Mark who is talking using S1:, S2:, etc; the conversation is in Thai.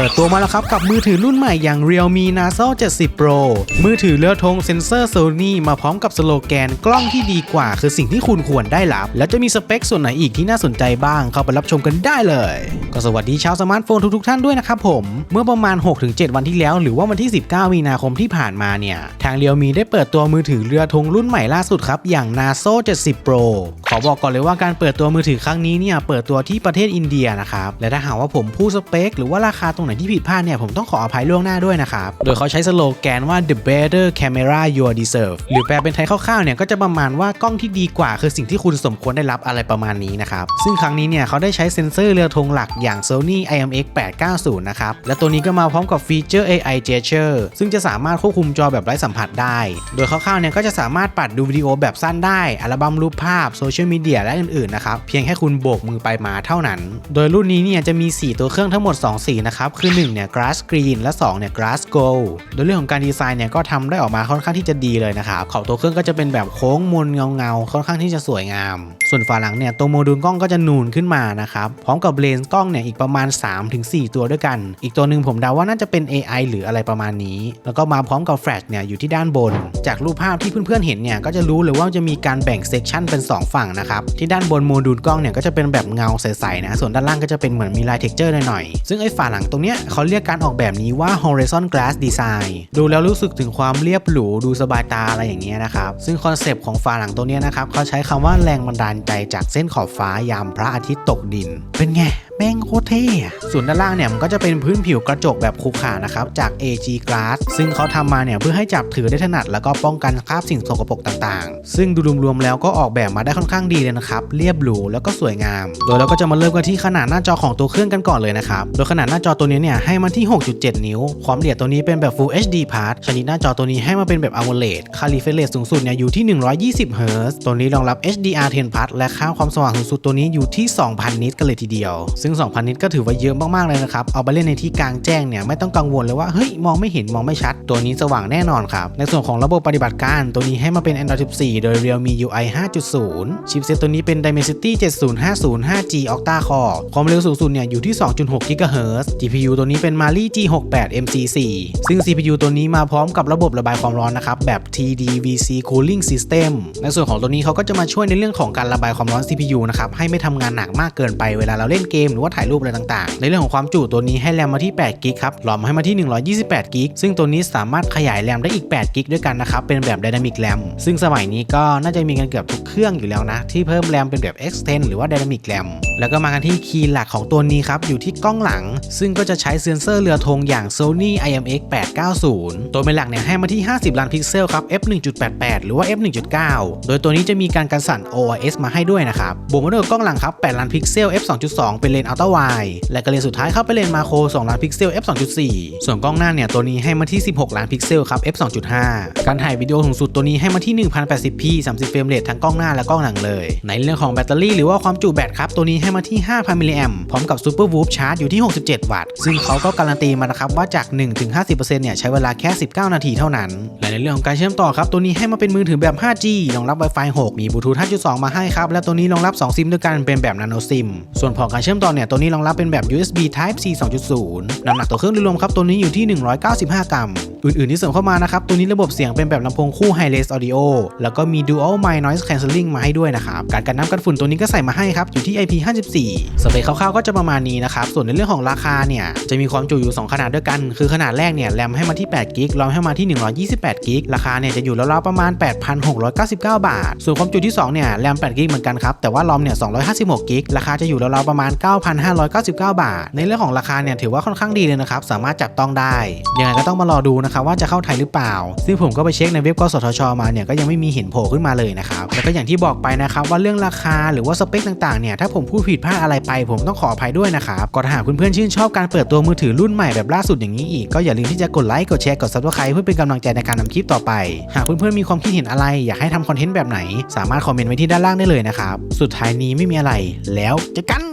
S1: เปิดตัวมาแล้วครับ กับมือถือรุ่นใหม่อย่าง Realme Naso 70 Pro มือถือเลือธงเซนเซอร์ Sony มาพร้อมกับสโลแกนกล้องที่ดีกว่า คือสิ่งที่คุณควรได้รับ แล้วจะมีสเปคส่วนไหนอีกที่น่าสนใจบ้าง เข้าไปรับชมกันได้เลย ก็สวัสดีชาวสมาร์ทโฟนทุกๆท่านด้วยนะครับผม เมื่อประมาณ 6-7 วันที่แล้ว หรือว่าวันที่ 19 มีนาคมที่ผ่านมาเนี่ย ทาง Realme ได้เปิดตัวมือถือเรือธงรุ่นใหม่ล่าสุดครับอย่าง Naso 70 Pro ขอบอกก่อนเลยว่าการเปิดตัวมือถือครั้งนี้เนี่ยเปิดตัวที่ประเทศอินเดียนะครับและถ้าหากว่าผมพูดสเปค หรือว่าราคาตรงไหนที่ผิดพลาดเนี่ยผมต้องขออภัยล่วงหน้าด้วยนะครับ โดยเขาใช้สโลแกนว่า the better camera you deserve หรือแปลเป็นไทยคร่าวๆเนี่ยก็จะประมาณว่ากล้องที่ดีกว่า คือสิ่งที่คุณสมควรได้รับอะไรประมาณนี้นะครับ ซึ่งครั้งนี้เนี่ยเขาได้ใช้เซ็นเซอร์เรือธงหลักอย่าง Sony IMX 890 นะครับ และตัวนี้ก็มาพร้อมกับฟีเจอร์ AI Gesture ซึ่งจะสามารถควบคุมจอแบบไร้สัมผัสได้ โดยคร่าวๆเนี่ยก็จะสามารถปัดดูวิดีโอแบบสั้นได้ อัลบั้มรูปภาพโซเชียลมีเดียและอื่นๆนะครับ เพียงแค่คุณโบกมือไปมาเท่านั้น โดยรุ่นนี้เนี่ยจะมี 4 ตัวเครื่องทั้งหมด 2 สีนะครับคือ1เนี่ย grass green และ2เนี่ย grass gold โดยเรื่องของการดีไซน์เนี่ยก็ทำได้ออกมาค่อนข้างที่จะดีเลยนะครับขอบตัวเครื่องก็จะเป็นแบบโค้งมนเงาเงาๆค่อนข้างที่จะสวยงาม ส่วนฝาหลังเนี่ยตัวโมดูลกล้องก็จะนูนขึ้นมานะครับพร้อมกับเลนส์กล้องเนี่ยอีกประมาณ 3-4 ตัวด้วยกัน อีกตัวหนึ่งผมเดาว่าน่าจะเป็น AI หรืออะไรประมาณนี้ แล้วก็มาพร้อมกับแฟลชเนี่ยอยู่ที่ด้านบน จากรูปภาพที่เพื่อนๆเห็นเนี่ยก็จะรู้เลยว่าจะมีการแบ่งเซกชันเป็น 2 ฝั่งนะครับที่ด้านบนโมดูลกล้องเนี่ยก็จะเป็นแบบเงาใสๆนะส่วนด้านล่างก็จะเป็นเหมือนมีลายเท็กเจอร์หน่อยๆซึ่งไอ้ฝาหลังตรงเนี้ยเขาเรียกการออกแบบนี้ว่า horizon glass design ดูแล้วรู้สึกถึงความเรียบหรูดูสบายตาอะไรอย่างเงี้ยนะครับ ซึ่งคอนเซปต์ของฝาหลังตัวเนี้ยนะครับเขาใช้คำว่าแรงบันดาลใจจากเส้นขอบฟ้ายามพระอาทิตย์ตกดิน เป็นไง แม่งโคตรเท่อะส่วนด้านล่างเนี่ยมันก็จะเป็นพื้นผิวกระจกแบบคูขานะครับจาก AG Glass ซึ่งเขาทำมาเนี่ยเพื่อให้จับถือได้ถนัดแล้วก็ป้องกันคราบสิ่งสกปรกต่างๆ ซึ่งดูรวมๆแล้วก็ออกแบบมาได้ค่อนข้างดีเลยนะครับเรียบหรูแล้วก็สวยงาม โดยเราก็จะมาเริ่มกันที่ขนาดหน้าจอของตัวเครื่องกันก่อนเลยนะครับโดยขนาดหน้าจอตัวนี้เนี่ยให้มาที่ 6.7 นิ้ว ความละเอียดตัวนี้เป็นแบบ Full HD Plus ชนิดหน้าจอตัวนี้ให้มาเป็นแบบ AMOLED ค่า refresh rate สูงสุดเนี่ยอยู่ที่ 120 Hz ตัวนี้รองรับ HDR10 Plus และค่าความสว่างสูงสุดตัวนี้อยู่ที่ 2,000 นิตกันเลยทีเดียวซึ่ง 2,000 นิตก็ถือว่าเยอะมากๆเลยนะครับ เอาไปเล่นในที่กลางแจ้งเนี่ยไม่ต้องกังวลเลยว่าเฮ้ยมองไม่เห็นมองไม่ชัด ตัวนี้สว่างแน่นอนครับ ในส่วนของระบบปฏิบัติการตัวนี้ให้มาเป็น Android 14 โดย Realme UI 5.0 ชิปเซตตัวนี้เป็น Dimensity 7050 5G Octa Core ความเร็วสูงสุดเนี่ยอยู่ที่ 2.6 GHz GPU ตัวนี้เป็น Mali G68 MC4 ซึ่ง CPU ตัวนี้มาพร้อมกับระบบระบายความร้อนนะครับแบบ TDVC Cooling System ในส่วนของตัวนี้เขาก็จะมาช่วยในเรื่องของการระบายความร้อน CPU นะครับให้ไม่ทำงานหนักมากเกินไปเวลาเราเล่นเกมรือว่าถ่ายรูปอะไรต่างๆ ในเรื่องของความจุตัวนี้ให้แรมมาที่8กิกครับรอมให้มาที่ 128กิกซึ่งตัวนี้สามารถขยายแรมได้อีก8กิกด้วยกันนะครับเป็นแบบ Dynamic RAM ซึ่งสมัยนี้ก็น่าจะมีกันเกือบทุกเครื่องอยู่แล้วนะ ที่เพิ่มแรมเป็นแบบ Extend หรือว่า Dynamic RAM แล้วก็มากันที่คีย์หลักของตัวนี้ครับ อยู่ที่กล้องหลัง ซึ่งก็จะใช้เซ็นเซอร์เรือธงอย่าง Sony IMX 890 ตัวเป็นหลักเนี่ยให้มาที่ 50 ล้านพิกเซลครับ f 1.88 หรือว่า f 1.9 โดยตัวนี้จะมีการกันสั่น OIS มาให้ด้วยนะครับบวกมาด้วยกล้องหลังครับ 8 ล้านพิกเซล f 2.2 เป็นเลนอัลตร้าไวและก็เลนส์สุดท้ายเข้าไปเลนส์มาโคร2ล้านพิกเซล f 2.4 ส่วนกล้องหน้าเนี่ยตัวนี้ให้มาที่ 16 ล้านพิกเซลครับ f 2.5 การถ่ายวิดีโอสูงสุดตัวนี้ให้มาที่ 1080p 30เฟรมเรททั้งกล้องหน้าและกล้องหลังเลย ในเรื่องของแบตเตอรี่หรือว่าความจุแบตครับตัวนี้ให้มาที่ 5,000มิลลิแอมพร้อมกับซูเปอร์วูฟชาร์จอยู่ที่ 67 วัตต์ ซึ่งเขาก็การันตีมานะครับว่าจาก 1-50%เนี่ยใช้เวลาแค่ 19 นาทีเท่านั้น และในเรื่องของการเชื่อมต่อครับตัวนี้ให้มาเป็นมือถือแบบ 5G รองรับ Wi-Fi 6 มีบลูทูธ5.2 มาให้ครับและตัวนี้รองรับ 2 ซิมด้วยกันเป็นแบบ Nano SIM ส่วนพอร์ตการเชื่อมต่อเนี่ยตัวนี้รองรับเป็นแบบ USB Type C 2.0 น้ำหนักตัวเครื่องโดยรวมครับตัวนี้อยู่ที่ 195 กรัมอื่นๆที่เสริมเข้ามานะครับ ตัวนี้ระบบเสียงเป็นแบบลำโพงคู่ Hi-Res Audio แล้วก็มี Dual Mic Noise Cancelling มาให้ด้วยนะครับ การกันน้ำกันฝุ่นตัวนี้ก็ใส่มาให้ครับ อยู่ที่ IP54 สเปคคร่าวๆก็จะประมาณนี้นะครับ ส่วนในเรื่องของราคาเนี่ย จะมีความจุอยู่ 2 ขนาดด้วยกัน คือขนาดแรกเนี่ยแรมให้มาที่8กิกรอมให้มาที่128กิกราคาเนี่ยจะอยู่ราวๆประมาณ 8,699 บาท ส่วนความจุที่2เนี่ยแรม8กิกเหมือนกันครับ แต่ว่ารอมเนี่ย256กิกราคาจะอยู่ราวๆประมาณ 9,599 บาท ในเรื่องของราคาเนี่ยถือว่าค่อนข้างดีเลยนะครับสามารถจับต้องได้ยังไงก็ต้องมารอดูนะครับว่าจะเข้าไทยหรือเปล่า ซึ่งผมก็ไปเช็คในเว็บกสทช มาเนี่ยก็ยังไม่มีเห็นโผล่ขึ้นมาเลยนะครับแล้วก็อย่างที่บอกไปนะครับว่าเรื่องราคาหรือว่าสเปคต่างๆเนี่ยถ้าผมพูดผิดพลาดอะไรไป ผมต้องขออภัยด้วยนะครับก็ถ้าหากเพื่อนๆชื่นชอบการเปิดตัวมือถือรุ่นใหม่แบบล่าสุดอย่างนี้อีกก็อย่าลืมที่จะกดไลค์กดแชร์กด subscribe เพื่อเป็นกำลังใจในการทำคลิปต่อไป หากเพื่อนๆมีความคิดเห็นอะไร อยากให้ทำคอนเทนต์แบบไหน สามารถคอมเมนต์ไว้ที่ด้านล่างได้เลยนะครับสุดท้ายนี้ไม่มีอะไร แล้วเจอกัน